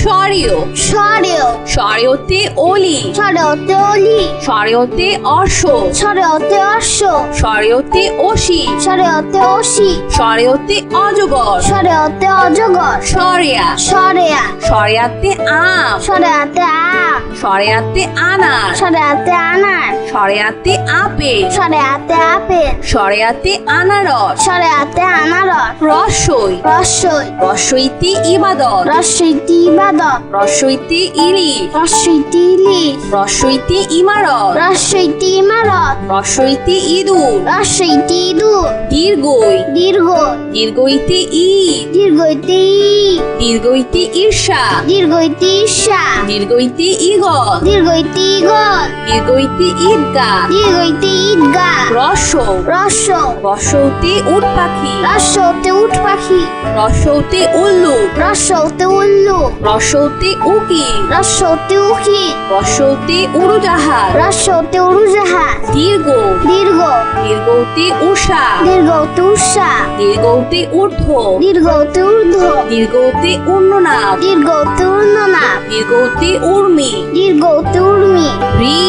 স্বরীয় সরেও। স্বরেওতে অলি। সরেওতে অলি। স্বরেওতে অর্শ সরেওতে অশ্ব। স্বরেওতে অসি সরেওতে অসি স্বরেওতে অজগর। সরেওতে অজগর। স্বরেয়া সরেয়া। স্বরেয়াতে আম। সরেয়াতে আম। স্বরেয়াতে আনার। সরেয়াতে আনার। স্বরেয়াতে আপেল। সরেয়াতে আপেল। স্বরেয়াতে আনারস। সরেয়াতে আনারস। রসই। রসই। রসইতে ইবাদত। রসইতি ইবাদত। রসইতে ইলিশ রসইতি ইলিশ রসইতে ইমারত। রসইতি ইমারত। রসইতে ইঁদুর। রসইতি ইঁদুর। দীর্ঘই। দীর্ঘ দীর্ঘইতে ঈদ দীর্ঘইতি ই। দীর্ঘইতে ঈর্ষা। দীর্ঘইতি ঈর্ষা। দীর্ঘইতে ইগল দীর্ঘইতি ইগল দীর্ঘইতে ঈদগা দীর্ঘইতি ঈদগা রস। রস। রসৌতে উট পাখি। রসতে উট পাখি। রসৌতে উল্লুক রসতে উল্লু। রসৌতে উকি রসতে উখি রসৌতে উড়োজাহাজ। রসতে উড়োজাহাজ। দীর্ঘ। দীর্ঘ। দীর্ঘতে উষা দীর্ঘতে উষা দীর্ঘতে ঊর্ধ্ব। দীর্ঘতে ঊর্ধ্ব। দীর্ঘতে উন্ননাভ দীর্ঘতে উন্ননাভ দীর্ঘতে উর্মি। দীর্ঘতে উর্মি। রি।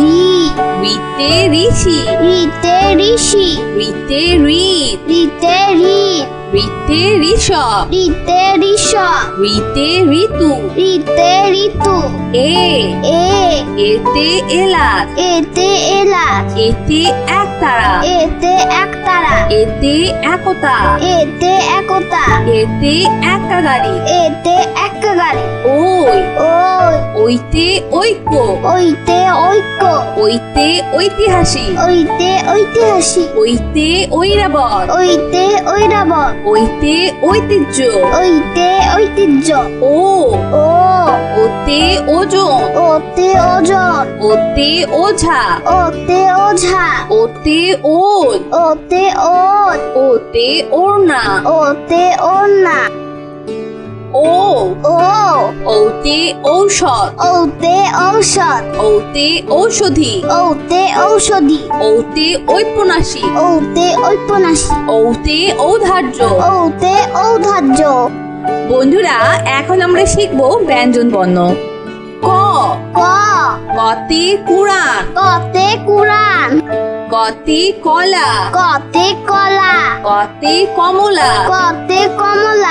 রি। রিতে ঋষি। রিতে ঋষি। রিতে ঋত রিতে ঋত রিতে ঋষভ রিতে ঋষভ রিতে ঋতু। রিতে ঋতু। এ। এ। এতে এলাচ। এতে এলাচ। এতে একতারা এতে একতারা এতে একতা। এতে একতা। এতে একাগারি এতে একাগারি ওই। ওই। ওইতে ঐক্য। ওইতে ঐক্য। ওইতে ঐতিহাসিক। ওইতে ঐতিহাসিক। ওইতে ঐরাবত। ওইতে ঐরাবত। ওইতে ঐতিহ্য। ওইতে ঐতিহ্য। ও। ও। ওতে ওজন। ওতে ওজন। ওতে ওঝা। ওতে ওঝা। ওতে ওল। ওতে ওল। ওতে ওড়না। ওতে ওন্না ও ও ওতে ঔষধ। ওতে ঔষধ। ওতে ঔষধি। ওতে ঔষধি। ওতে ঔপন্যাসিক ওতে ঔপন্যাসী। ওতে ঔধার্য। ওতে ঔধার্য। বন্ধুরা এখন আমরা শিখব ব্যঞ্জন বর্ণ। ক। ক। কতে কুরআন কতে কুরআন কতে কলা। কতে কলা। কতে কমলা। কতে কমলা।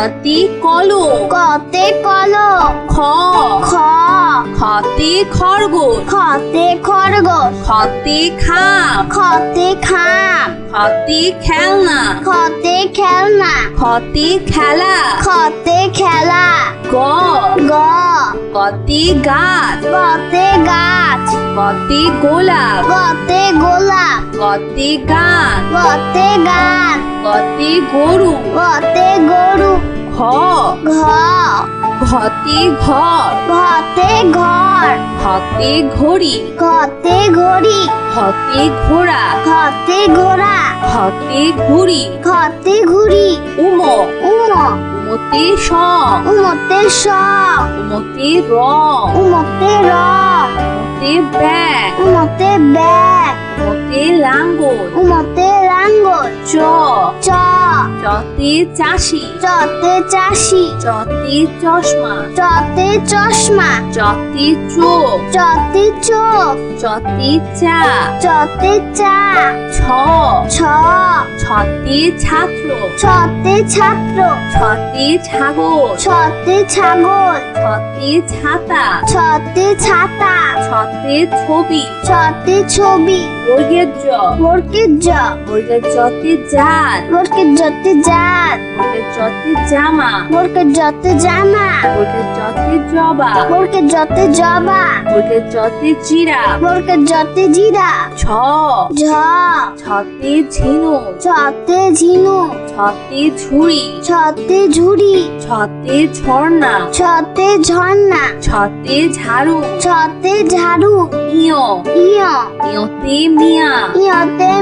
কতে কলম। কতে কলম। খ। খ। খতে খরগোশ। খতে খরগোশ। খতে খাম। খতে খাম। খতে খেলনা। খতে খেলনা। খতে খেলা। খতে খেলা। গ। গ। কতে গাছ। গতে গাছ। কতে গোলাপ। গতে গোলাপ। কতে গান। গতে গান। কতে গরু। গতে গরু। ঘ। ঘ ঘতে ঘর ঘতে ঘর। ঘতে ঘড়ি। ঘতে ঘড়ি। ঘতে ঘোড়া। ঘতে ঘোড়া। ঘতে ঘুড়ি। ঘতে ঘুড়ি। উম। উম। উমতে স উমতে স উমতে রং। উমতে র। উমতে ব্যাগ। উমতে ব্যাগ। উমতে লাঙ্গল। উমতে লাঙ্গল। চ। চ। চতে চাষি। চতে চাষি। চতে চশমা। চতে চশমা। চতে চোখ। চতে চোখ। চতে চা। চতে চা। ছ। ছ। ছতে ছাত্র। ছতে ছাত্র। ছতে ছাগল। ছতে ছাগল। ছতে ছাতা। ছতে ছাতা। ছতে ছবি। ছতে ছবি। বর্গের জ। বর্গের জ। বর্গের জতে জাত। বর্গের যতে জাত। বর্গের জতে জামা। বর্গের জতে জামা। বর্গের জতে জবা। বর্গের যতে জবা। বর্গের জতে জিরা। বর্গের যতে জিরা। ছ ঝ। ছতে ঝিনুক। ছতে ঝিনু ছতে ঝুড়ি। ছতে ঝুড়ি। ছতে ঝর্ণা। ছতে ঝর্ণা। ছতে ঝাড়ু। ছতে ঝাড়ু। ইয়। ইয়। ইয়তে মিয়া। ইয়তে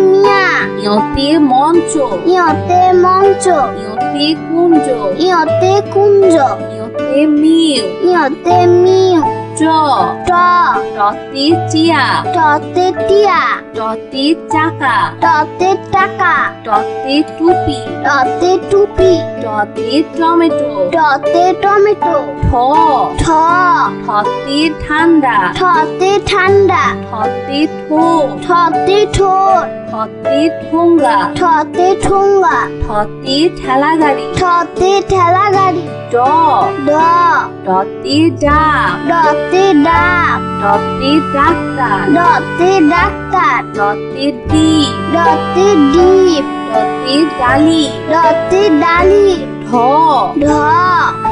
ইয়তে মঞ্চ। ইয়তে মঞ্চ। ইয়তে কুঞ্জ। ইয়তে কুঞ্জ। ইয়তে ইয়তে মিউ চ ট টতে চিয়া। টতে টিয়া। টতে চাকা। টতে টাকা। টতে টুপি। টতে টুপি। টতে টমেটো। টতে টমেটো। ঠ। ঠ। ঠতে ঠান্ডা। ঠতে ঠান্ডা। ঠতে ঠোঁট। ঠতে ঠোঁট। ঠতে ঠোঙ্গা। ঠতে ঠোঙ্গা। ঠতে ঠেলা গাড়ি ঠতে ঠেলা গাড়ি ড। ড। ডতে ডাব ডতে ডাব ডতে ডাক্তার ডতে ডাক্তার ডতে ডিপ। ডতে ডিপ। ডতে ডালি। ডতে ডালি। ঢ ঢ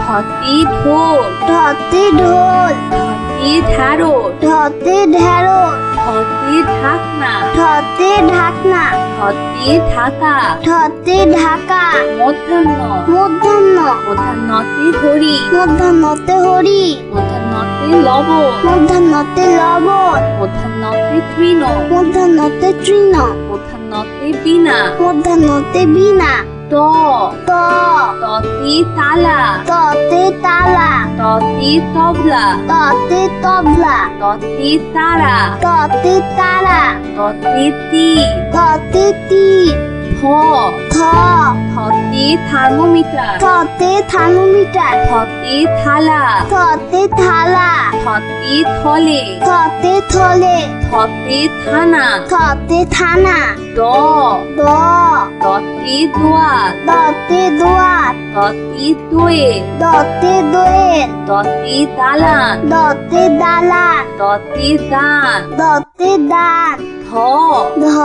ঢতে ঢোল। ঢতে ঢোল। ঢতে ঢাড়োর ঢতে ঢেঁড়স ঢতে ঢাকনা। ঢতে ঢাকনা। ঢতে ঢাকা। ঢতে ঢাকা। মধ্যাহ্ন। মধ্যাহ্ন। মধ্যাহ্নতে হরি। মধ্যাহ্নতে হরি। মধ্যাহ্নতে লবণ। মধ্যাহ্নতে লবণ। মধ্যাহ্নতে তৃণ। মধ্যাহ্নতে তৃণ। মধ্যাহ্নতে বিনা। মধ্যাহ্নতে বিনা। ত ত ততে তালা ততি তালা ততি তবলা ততি তবলা ততি তারা ততি তারা ততি তি ততি তি থ থ থতে থার্মোমিটার। থতে থার্মোমিটার। থতে থালা। থতে থালা। থতে থলে। থতে থলে। থতে থানা। থতে থানা। দ। দ। দতে দোয়াত দতে দোয়াত দতে দোয়েল। দতে দোয়েল। দতে দালান। দতে দালান। দতে দান। দতে দান। ধ। ধ।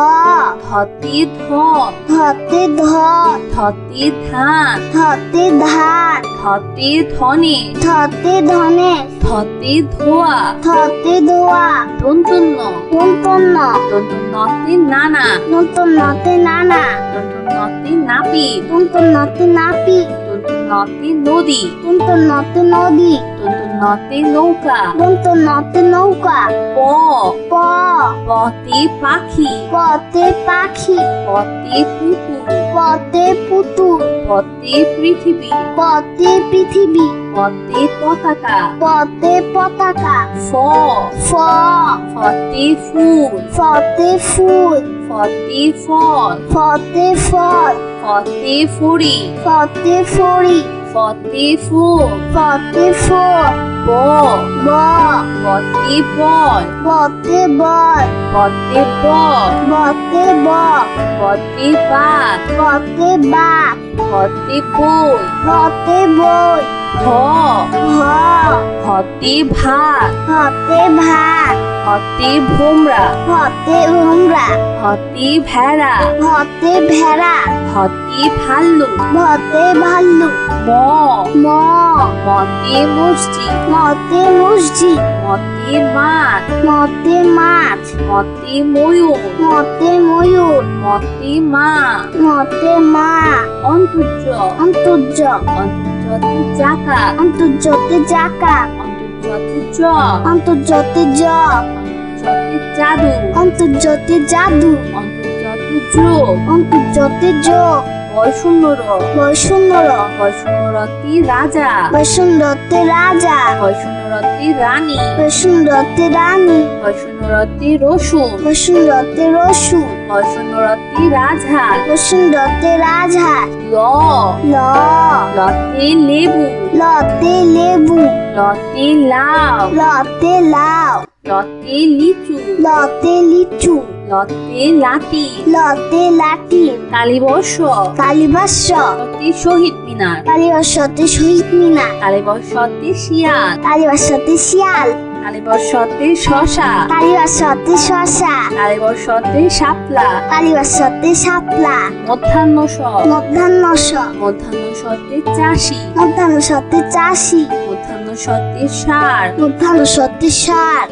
ধতে ধন ধতে ধন ধতে ধান ধতে ধান ধতে ধনে। ধতে ধনে। ধতে ধোয়া। ধতে ধোয়া। দন্তন্য নূতন দন্তন্নতে নানা। নতুন নতে নানা। দন্তন্নতে নাপিত নতুন নতে নাপি। দন্তন্নতে নদী। নতুন নতে নদী। দন্তন্নতে নৌকা। নতুন নতে নৌকা। প। প। পতে পাখি। পতে পাখি। পতে পুতুল পতে পুতুল পতে পৃথিবী। পতে পৃথিবী। পতে পতাকা। পতে পতাকা। ফ। ফ। ফতে ফুল। ফতে ফুল। ফতে ফল। ফতে ফল। ফতে ফুড়ি। ফতে ফড়ি। Forty-four. Forty-four. Ball. Ball. Forty-one. Forty-one. Forty-four. Forty-one. Forty-five. Forty-five. Forty-boy. Forty-boy. ভ হতে ভাত। হতে ভাত। হতে ভোমরা। হতে ভুমরা। হতে ভেড়া। হতে ভেড়া। হতে ভাল্লুক হতে ভাল্লু। ম। ম। মতে মসজিদ। মতে মসজিদ। মতে মাছ মতে মাছ মতে ময়ূর। মতে ময়ূর। মতে মা। মতে মা। অন্তর্য। অন্তর্য। অন্তর্যতে চাকা অন্তর্যতে জাকা। অন্তর্যতে জ। অন্তর্যতে জ। অন্তর্যতে জাদু। অন্তর্যতে জাদু। অন্তর্যতে যোগ অন্তর্যতে যোগ বৈষণ্য র বৈষণ্যর বৈষণ্যরতি রাজা। বৈষণ্যতে রাজা। বৈষণ্যরতি রানী। বৈষণ্যতে রানী। বৈষণ্যরতি রসুন। বৈষণ্যতে রসুন। বৈষণ্যরতি রাজহাঁস বৈষণ্যতে রাজহাঁস ল ল লতে লেবু লতে লেবু লতে লাউ লতে লাউ লতে লিচু লতে লিচু লতে লাতি লতে লাঠি কালীবর্ষ কালীবাস্য লতে শহীদ মিনার কালীবাস্যতে শহীদ মিনার কালীবর্ষতে শিয়াল কালীবর্ষতে শশা। কালীবাস্যতে শশা। কালীবর্ষতে শাপলা। কালীবাস্যতে শাপলা। মধ্যাহ্ন স মধ্যাহ্ন স মধ্যাহ্ন সত্যি চাষি। মধ্যাহ্ন সত্যি চাষি। মধ্যাহ্ন সত্যি সার। মধ্যাহ্ন সত্যি সার।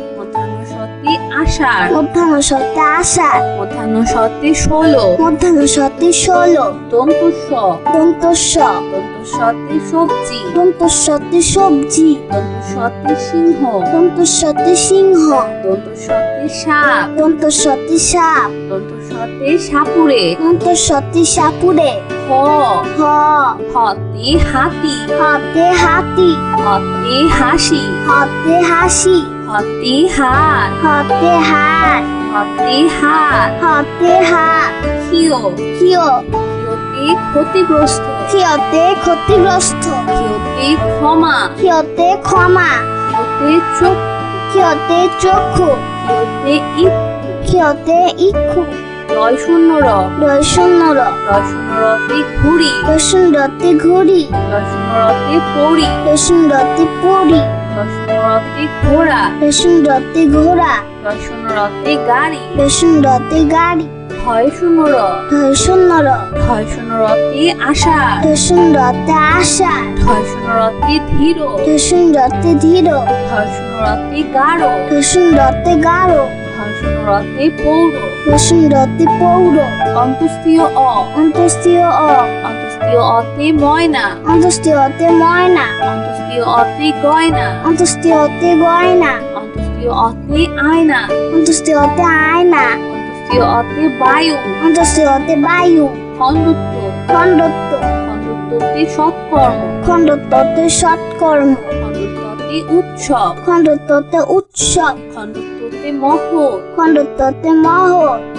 মধ্যাহ্ন সতে আষাঢ়। মধ্যাহ্ন সতে আষাঢ়। মধ্যাহ্ন সতে ষোলো। মধ্যাহ্ন সতে ষোলো। দন্তস্ব। দন্তস্ব। দন্তস্বতে সবজি। দন্তস্বতে সবজি। দন্তস্বতে সিংহ। দন্তস্বতে সিংহ। দন্তস্বতে সাপ। দন্তস্বতে সাপ। দন্তস্বতে সতে সাপুরে। অন্তঃসত্ত্বে সাপুরে। হ। হ। হতে হাতি। হাতে হাতি। হতে হাসি। হাতে হাসি। হতে হাত হাতে হাত হতে হাত হাতে হাত খিও কিয় খিওতে ক্ষতিগ্রস্ত. কিয়তে ক্ষতিগ্রস্ত. খিওতে ক্ষমা. কিয়তে ক্ষমা. খিওতে চোখ কিয়তে চক্ষু. খিওতে ইক কিয়তে ইক্ষু. রয় শূন্য র দর্শনর রয় শূন্য রতে ঘুড়ি। দর্শন রতে ঘড়ি। রয় শূন্য রতে পড়ি দর্শন রতে পড়ি রতে ঘোড়া। দর্শন রতে ঘোড়া। রয় শূন্য গাড়ি। দর্শন রতে গাড়ি। হয় শূন্য র দর্শনর হয় শূন্য রতে আষাঢ় দর্শন রতে আশা। হয় শূন্য রতে ধীর। দর্শন রতে ধীর। হয় শূন্য রতে গাঢ়। দর্শন রতে গাঢ় হয় পৌর। দর্শন রতে পৌর। অন্তুস্থীয় অ। অন্তস্তীয় অ। অন্তুস্থীয় অতে ময়না। অন্তস্তীয়তে ময়না। অন্তুস্থীয় অতে গয়না। অন্তস্তীয়তে গয়না। অন্তুস্থীয় অতে আয়না। অন্তস্তীয়তে আয়না। অন্তুস্থীয় অতে বায়ু। অন্তস্তীয়তে বায়ু। খন্দত্ব খণ্ডত্ব। খন্দত্বতে সৎকর্ম। খণ্ডত্বতে সৎকর্ম। খন্দত্বতে উৎসব। খণ্ডত্বতে উৎসব। খন্দত্বতে মহৎ। খণ্ডত্বতে মহৎ।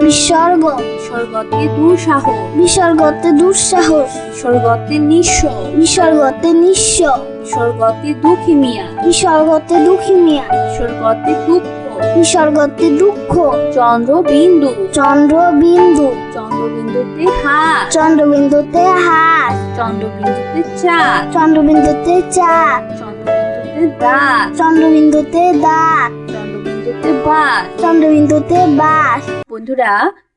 বিসর্গ। বিসর্গতে দুঃসাহস। বিসর্গতে দুঃসাহস। বিসর্গতে নিঃস্ব। বিসর্গতে নিঃস্ব। বিসর্গতে দুঃখী মিয়া। বিসর্গতে দুঃখী মিয়া। বিসর্গতে দুঃখ। বিসর্গতে দুঃখ। চন্দ্রবিন্দু। চন্দ্রবিন্দু। চন্দ্রবিন্দুতে হাত চন্দ্রবিন্দুতে হাত চন্দ্রবিন্দুতে চাঁদ। চন্দ্রবিন্দুতে চাঁদ। চন্দ্রবিন্দুতে দাঁত চন্দ্রবিন্দুতে দাঁত বাস চন্দ্রবিন্দুতে বাস। বন্ধুরা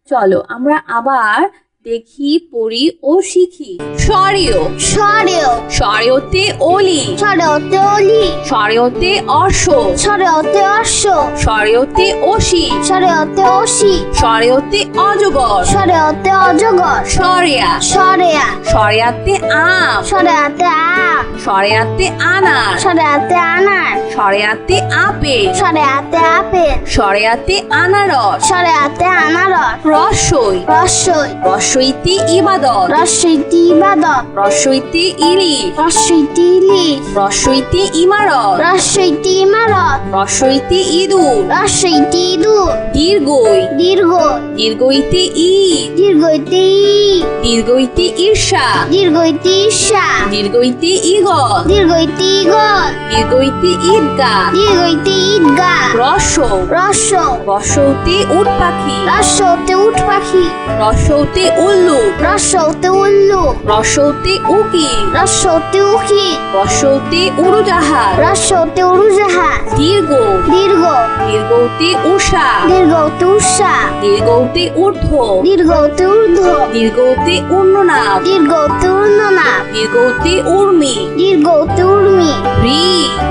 চলো আমরা আবার দেখি পড়ি ও শিখি। স্বরীয় সরেও স্বরীয়তে অলি। সরেওতে অলি। স্বরীয়তে অর্শ সরেওতে অশ্ব। স্বরীয়তে অসি। সরেওতে অসি। স্বরীয়তে অজগর। সরেওতে অজগর। সরেয়া সরেয়া সরেয়াতে আম। সরেয়াতে আম। সরেয়াতে আনার। সরেয়াতে আনার। সরেয়াতে আপেল। সরেয়াতে আপে সরেয়াতে আনারস। সরেয়াতে আনারস। রসই রসই রসইতে ইবাদত। রসইটি ইবাদত। রসইতে ইলিশ রসইটি ইলিশ রসইতে ইমারত। রসইটি ইমারত। রসইতে ইঁদুর। রসইটি ইঁদুর। দীর্ঘই। দীর্ঘ দীর্ঘইতে ঈদ দীর্ঘইতে ই। দীর্ঘইতে ঈর্ষা। দীর্ঘইতে ঈর্ষা। দীর্ঘইতে ইগল দীর্ঘইতে ইগল দীর্ঘইতে ঈদগা। দীর্ঘইতে ঈদগা। রস রস রসৌতে উট পাখি। রসতে উঠ পাখি। রসৌতে উল্লুক রসতে উল্লু। রসৌতে উকিল রসতে উখি রসৌতে উড়োজাহাজ। রসতে উড়ুজাহাজ। দীর্ঘ। দীর্ঘ। দীর্ঘতে উষা দীর্ঘতে উষা দীর্ঘতে ঊর্ধ্ব। দীর্ঘতে ঊর্ধ্ব। দীর্ঘতে উন্ননাভ দীর্ঘতে উর্ণনা দীর্ঘতে উর্মি। দীর্ঘতে উর্মি। রি।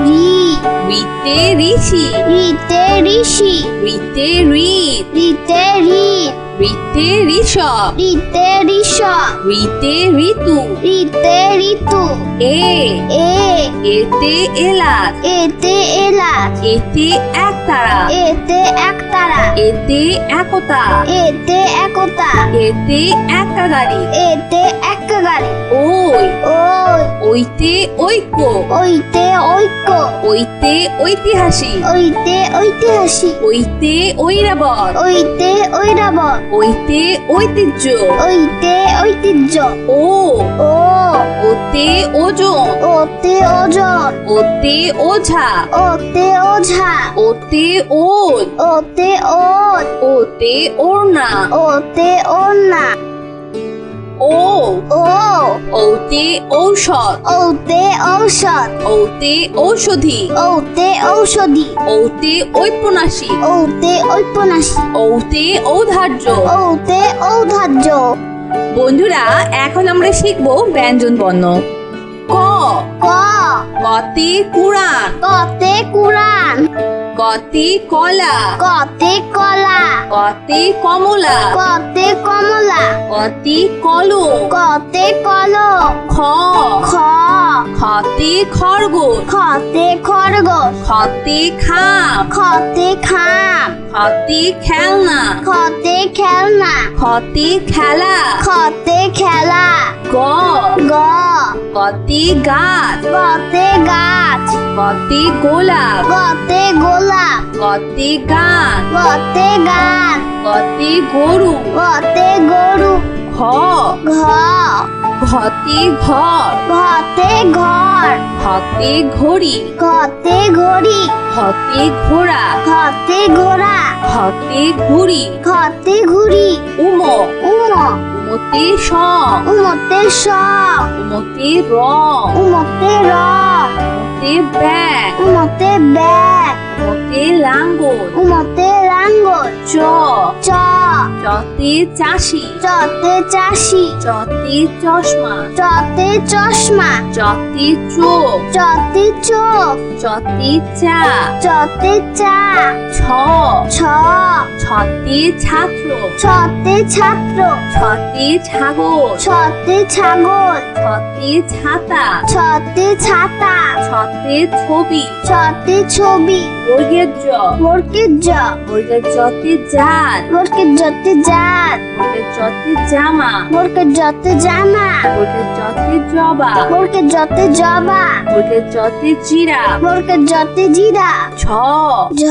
রি। রিতে ঋষি। রিতে ঋষি। রিতে ঋত। রিতে ঋত ঋষভ। ঋতে ঋষভ। ঋতে ঋতু। ঋতে ঋতু। এ। এ। এতে এলাচ। এতে এলাচ। এতে একতারা এতে একতারা এতে একতা। এতে একতা। এতে একটা গাড়ি। এতে একাগারি ওই। ওই। ওইতে ঐক্য। ওইতে ঐক্য। ওইতে ঐতিহাসিক। ওইতে ঐতিহাসিক। ওইতে ঐরাবত। ওইতে ঐরাবত। ওইতে ঐতিহ্য। ওইতে ঐতিহ্য। ও। ও। ওতে ওজন। অতি ওজন। অতি ওঝা। ওতে ওঝা। অতি ওল ওতে ওত অতি ওড়না। ওতে ওন্না ও। ও। ওতে ঔষধ। ওতে ঔষধ। ওতে ঔষধি। ওতে ঔষধি। ওতে ঔপন্যাসিক। ওতে ঔপন্যাসী ওতে ঔধার্য। ওতে ঔধার্য। বন্ধুরা এখন আমরা শিখব ব্যঞ্জন বর্ণ। ক। ক। কতে কুরান কতে কুরআন ক কতে কলা। কতে কলা। কতে কমলা। কতে কমলা। কতে কলম। কতে কলম। খ। খ। খতে খরগোশ। খতে খরগোশ। খতে খাম। খতে খাম। খতে খেলনা। খতে খেলনা। খতে খেলা। খতে খেলা। গ। গ। কতে গাছ। গতে গাছ। কতে গোলাপ। গতে গোলাপ। কতে গান। গতে গান। কতে গরু। গতে গরু। ঘ। ঘ। ঘতে ঘর। ঘতে ঘর। ঘতে ঘড়ি। ঘতে ঘড়ি। ঘতে ঘোড়া। ঘতে ঘোড়া। ঘতে ঘুড়ি। ঘতে ঘুড়ি। উম। উম উমতে সম উমতে স উমতে রং উমতে র উমতে ব্যাগ। উমতে ব্যাগ। উমতে লাঙ্গল। উমতে লাঙ্গল। চ। চ। চতে চাষি। চতে চাষি। চতে চশমা। চতে চশমা। চতে চোখ। চতে চোখ। চতে চা। চতে চা। ছ। ছ। ছতে ছাত্র। ছতে ছাত্র। ছতে ছাগল। ছতে ছাগল। ছতে ছাতা। ছতে ছাতা। ছতে ছবি। ছতে ছবি। বর্গের জ। বর্গের জ। বর্গের জতে জাত। বর্গের যতে জাত। বর্গের জতে জামা। বর্গের যতে জামা। বর্গের জতে জবা। বর্গের যতে জবা। বর্গের জতে জিরা। বর্গের যতে জিরা। ছ ঝ।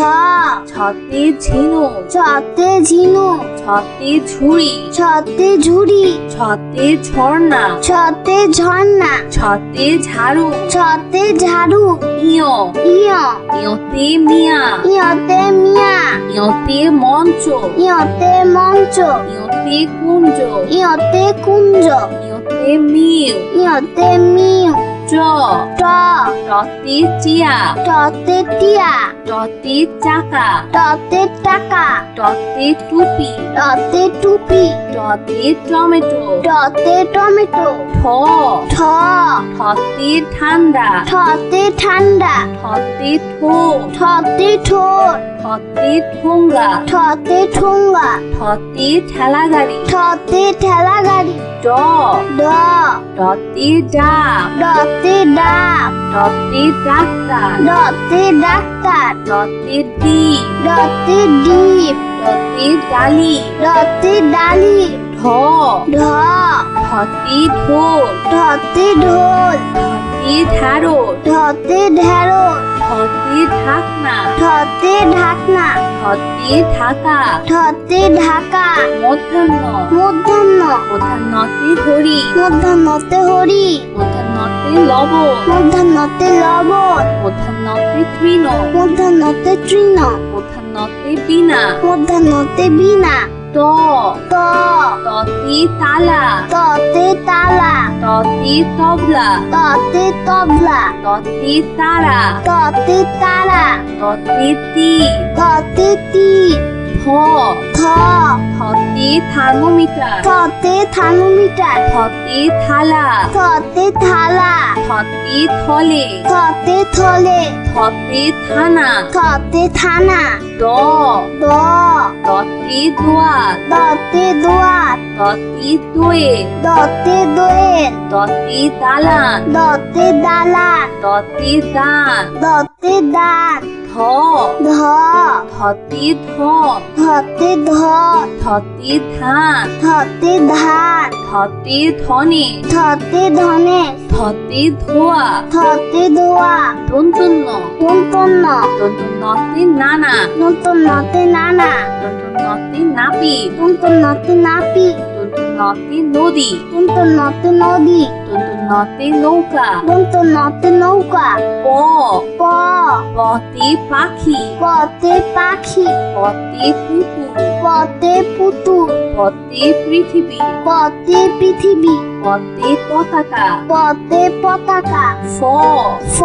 ছতে ঝিনু ছতে ঝিনু ছতে ঝুড়ি। ছতে ঝুড়ি। ছতে ঝর্ণা। ছতে ঝর্ণা। ছতে ঝাড়ু। ছতে ঝাড়ু। ইয়। ইয়। ইয়তে মিয়া। ইয়তে মিয়া। ইয়তে মঞ্চ। ইয়তে মঞ্চ। ইয়তে কুঞ্জ। ইয়তে কুঞ্জ। ইয়তে মিউ ইয়তে মিউ চ। ট টতে চিয়া টতে টিয়া। টতে চাকা। টতে টাকা। টতে টুপি। টতে টুপি। টতে টমেটো। টতে টমেটো। ঠ। ঠ। ঠতে ঠান্ডা। ঠতে ঠান্ডা। ঠতে ঠোঁট। ঠতে ঠোঁট। ঠতে ঠোঙ্গা। ঠতে ঠোঙ্গা। ঠতে ঠেলা গাড়ি ঠতে ঠেলা গাড়ি ড। ড। ডতে ডাব ডতে ডাব ডতে ডাক্তার। ডতে ডাক্তার। ডতে ডিপ ডতে ডিপ ডতে ডালি। ডতে ডালি। ঢ। ঢ। ঢতে ঢোল। ঢতে ঢোল। ঢতে ঢাড়োর ঢতে ঢেঁড়স ঢতে ঢাকনা ঢতে ঢাকনা ঢতে ঢাকা। ঢতে ঢাকা। মধ্যাহ্ন। মধ্যাহ্ন। মধ্যাহ্নতে হরি। মধ্যাহ্নতে হরি। মধ্যাহ্নতে লবণ। মধ্যাহ্নতে লবণ। মধ্যাহ্নতে তৃণ। মধ্যাহ্নতে তৃণ। মধ্যাহ্নতে বিনা। মধ্যাহ্নতে বিনা। ত। ত। ততে তালা। ততি তালা। ততি তবলা। ততি তবলা। ততি তারা। ততি তারা। ততি তি। ততি তি। থ থ থতে থার্মোমিটার। থতে থার্মোমিটার। থতে থালা। থতে থালা। থতে থলে। থতে থলে। থতে থানা। থতে থানা। দ। দ। দতে দোয়াত দতে দোয়াত দতে দোয়েল দতে দোয়েল দতে দালান। দতে দালান। দতে দান। দতে দান। ধ। ধ। ধতে ধন ধতে ধন ধতে ধান। ধতে ধান। ধতে ধনে। ধতে ধনে। ধতে ধোয়া। ধতে ধোয়া। দন্তন্য নূতন দন্তন্নতে নানা। নতুন নতে নানা। দন্তন্নতে নাপি। নতুন নতে নাপি। দন্তন্নতে নদী। নতুন নতে নদী। দন্তন্নতে নৌকা। বলতো নতে নৌকা। প। প। পতে পাখি। পতে পাখি। পতে পুকুর। পতে পুতুল। পতে পৃথিবী। পতে পৃথিবী। পতে পতাকা। পতে পতাকা। ফ। ফ।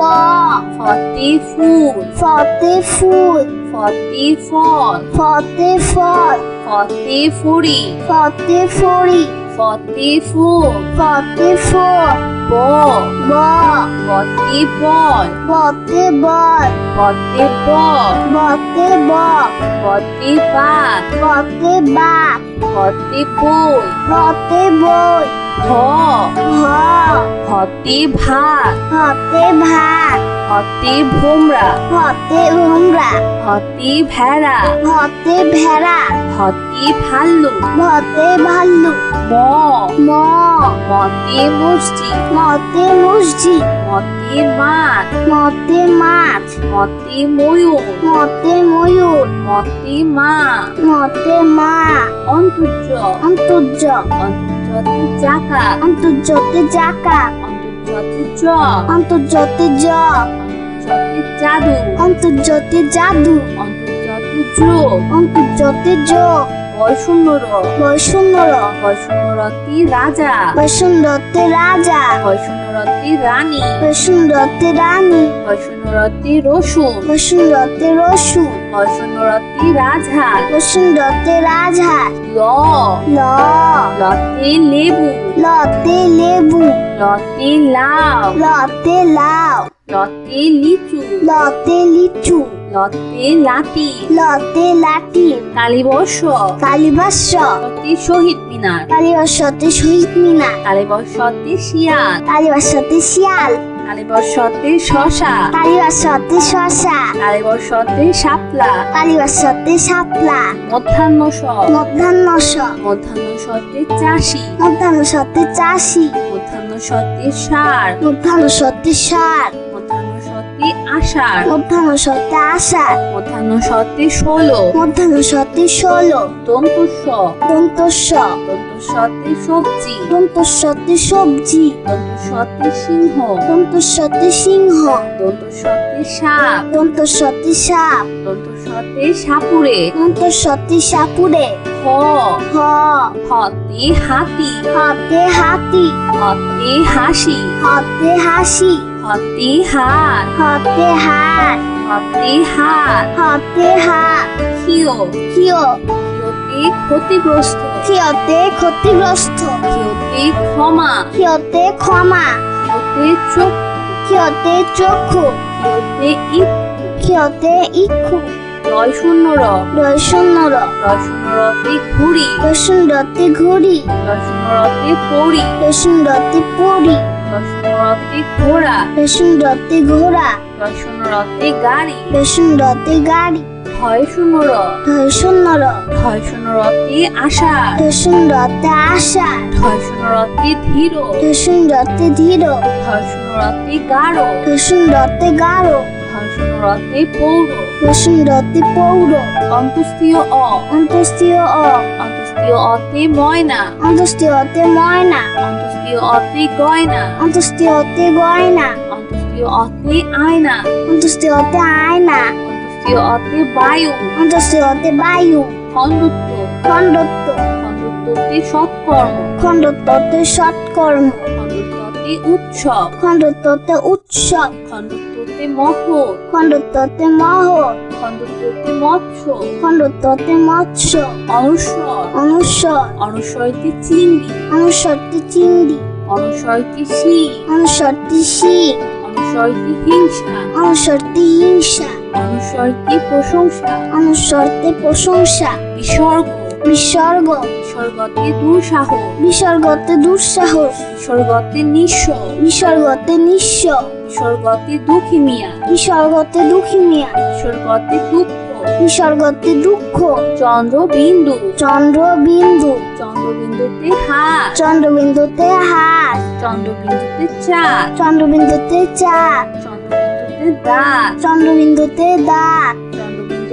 ফতে ফুল। ফতে ফুল। ফতে ফল। ফতে ফল। ফতে ফুরি ফতে ফড়ি। ফতে ফুল। ফতে ফোর ব। ব। বতে বল বতে বল বতে ব বতে ব বতে বাঘ বতে বাঘ বতে বই বতে বই ভ হ হতে ভাত। হতে ভাত। হতে ভোমরা। হতে উমরা হতে ভেড়া। হতে ভেড়া। হতে ভাল্লুক। হতে ভাল্লুক। ম। ম। মতে মসজিদ। মতে মসজিদ, মতে মাছ মতে মাছ মতে ময়ূর মতে ময়ূর, মতে মা মতে মা, অন্তর্য অন্তর্য, অন্তর্যতে চাকা, অন্তর্যতে জাকা অন্তর্যতে জ অন্তর্যতে জ, অন্তর্যতে জাদু অন্তর্যতে জাদু, অন্তর্যতে যোগ অন্তর্যতে যোগ বয়শূন্য র বৈষণ্যর বয়শূন্যরতি রাজা। বৈষণ্যতে রাজা। বয়শূন্যরতি রানী। বৈষণ্যতে রানী। বয়শূন্যরতি রসুন। বৈষণ্যতে রসুন। বয়শূন্যরতি রাজহাঁস বৈষণ্যতে রাজহাঁস ল। ল। লতে লেবু। লতে লেবু। লতে লাউ। লতে লাউ। লতে লিচু। লতে লিচু। লতে লাতি। লতে লাটিম কালীবর্ষ। কালীবাস্য লতে শহীদ মিনার। কালীবাস্যতে শহীদ মিনার। কালীবর্ষতে শিয়াল। কালীবাস্যতে শিয়াল। কালীবর্ষতে শশা। কালীবাস্যতে শশা। কালীবর্ষতে শাপলা। কালীবাস্যতে শাপলা। মধ্যাহ্ন স মধ্যাহ্ন স মধ্যাহ্ন সতে চাষি। মধ্যাহ্ন সতে চাষি। মধ্যাহ্ন সতে সার। মধ্যাহ্ন সতে সার। মধ্যাহ্ন সতে আষাঢ়। মধ্যাহ্ন সতে আষাঢ়। মধ্যাহ্ন সতে ষোলো। মধ্যাহ্ন সতে ষোলো। দন্তুস্ব। দন্তস্ব। দন্তুস্বতে সবজি। দন্তস্বতে সবজি। দন্তুস্বতে সিংহ। দন্তস্বতে সিংহ। দন্তুস্বতে সাপ। দন্তস্বতে সাপ। দন্তুস্বতে সাপুরে। দন্তস্বতে সাপুরে। হ। হ। হতে হাতি। হাতে হাতি। হতে হাসি। হাতে হাসি। হতে হাত হাতে হাত হতে হাত হাতে হাত খিও কিয় খিওতে ক্ষতিগ্রস্ত. কিয়তে ক্ষতিগ্রস্ত. খিওতে ক্ষমা. কিয়তে ক্ষমা. খিওতে চোখ কিয়তে চক্ষু. খিওতে ইক কিয়তে ইক্ষু. রয় শূন্য র রয় শূন্য র রয় শূন্য রতে ঘুড়ি. রসুন রতে ঘড়ি. রয় শূন্য রতে পড়ি রসুন রতে পড়ি রয় ঘোড়া। রসুন রতে ঘোড়া। রয় গাড়ি। রসুন রতে গাড়ি। ভয় শূন্য র ধয় শূন্য র ভয় শূন্য রতে আষাঢ় রসুন রতে আশা। ভয় শূন্য রতে ধীর। রসুন রতে ধীর শূন্য গাঢ়। রসুন রতে গাঢ় রতে পৌর। রসুন রতে পৌর অ। অন্তস্তীয় অ। অন্তস্তীয় অতে ময়না। অন্তস্তীয় অতে ময়না। অন্তস্তীয় অতে গয়না। অন্তস্তীয় অতে গয়না। অন্তস্তীয় অতে আয়না। অন্তস্তীয় অতে আয়না। অন্তস্তীয় অতে বায়ু। অন্তস্তীয় অতে বায়ু। খণ্ডত্ব। খণ্ডত্ব। খণ্ডত্বতে সৎকর্ম। খণ্ডত্বতে সৎকর্ম। খণ্ডত্বতে উৎসব। খণ্ডত্বতে উৎসব। খণ্ডত্বতে মহৎ খণ্ডত্বতে মহৎ খণ্ডত্বতে মৎস্য। খণ্ডত্বতে মৎস্য। অনুস্বর অনুস্বর অনুস্বরতে চিংড়ি। অনুস্বরতে চিংড়ি। অনুস্বরতে শিং অনুস্বরতে শিখ অনুস্বরতে হিংসা। অনুস্বরতে হিংসা। অনুস্বরতে প্রশংসা। অনুস্বরতে প্রশংসা। বিসর্গ। বিসর্গ। বিসর্গতে দুঃসাহস। বিসর্গতে দুঃসাহস। বিসর্গতে নিঃস্ব। বিসর্গতে নিঃস্ব। বিসর্গতে দুঃখী মিয়া। বিসর্গতে দুঃখী মিয়া। বিসর্গতে দুঃখ। বিসর্গতে দুঃখ। চন্দ্রবিন্দু। চন্দ্রবিন্দু। চন্দ্রবিন্দুতে হাত চন্দ্রবিন্দুতে হাত চন্দ্রবিন্দুতে চাঁদ। চন্দ্রবিন্দুতে চাঁদ। চন্দ্রবিন্দুতে দাঁত চন্দ্রবিন্দুতে দাঁত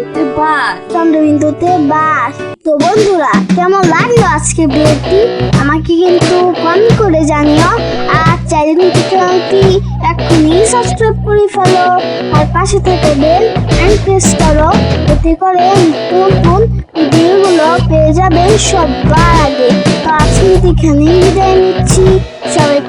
চন্দ্রবিন্দুতে বাস। চন্দ্রবিন্দুতে বাস। তো বন্ধুরা, কেমন লাগল আজকে ভিডিওটি? আমাকে কিন্তু কমেন্ট করে জানিও। আর চ্যানেল চ্যানেলটি এখনই সাবস্ক্রাইব করে ফেলো। আর পাশে থেকে বেল অ্যান্ড প্রেস করো। এতে করে নতুন ভিডিওগুলো পেয়ে যাবেন সবার আগে। তো আজকে এখানেই বিদায় নিচ্ছি। সবাই